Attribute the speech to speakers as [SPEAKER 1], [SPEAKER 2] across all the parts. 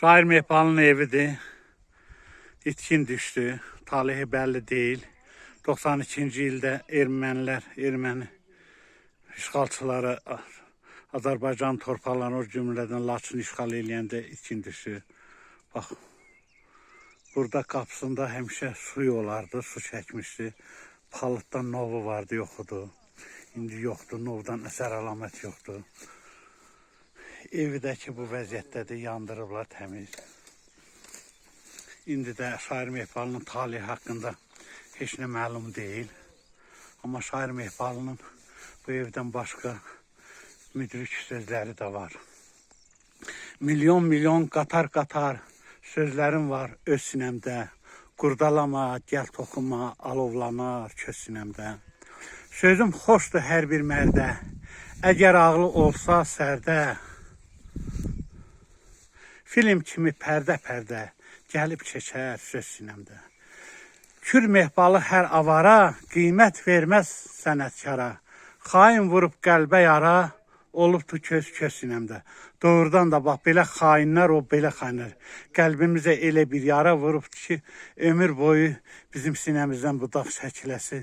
[SPEAKER 1] Şair Mehbal'ın evidir. İtkin düştü. Talihi belli değil. 92. ildə ermənilər, erməni işğalçıları Azərbaycan torpaqlarını o cümlədən Laçın işğal eləyəndə düşür. Bax, burada qapısında həmişə suyu olardı, su çəkmişdi. Palıtdan novu vardı, yoxudu. İndi yoxdur, novdan əsər əlamət yoxdur. Evi də ki bu vəziyyətdədir, yandırıblar təmiz. İndi də Şair Mehbalının talihi haqqında heç nə məlum deyil. Amma Şair Mehbalının bu evdən başqa müdrik sözləri də var. Milyon milyon qatar qatar sözlərim var öz sinəmdə. Qurdalama, gəl toxunma, alovlanar köz sinəmdə. Sözüm xoşdur hər bir mərdə. Əgər ağlı olsa sərdə, film kimi pərdə-pərdə gəlib keçər söz sinəmdə. Kür mehbalı hər avara qiymət verməz sənətkara. Xain vurub qəlbə yara, olubdu köz köz sinəmdə. Doğrudan da bax belə xainlər o belə xainlər. Qəlbimizə elə bir yara vurubdu ki, ömür boyu bizim sinəmizdən bu dağ çəkiləsi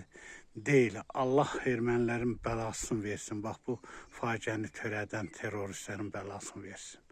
[SPEAKER 1] deyil. Allah ermənilərin bəlasını versin. Bax bu faciəni törədən terroristlərin bəlasını versin.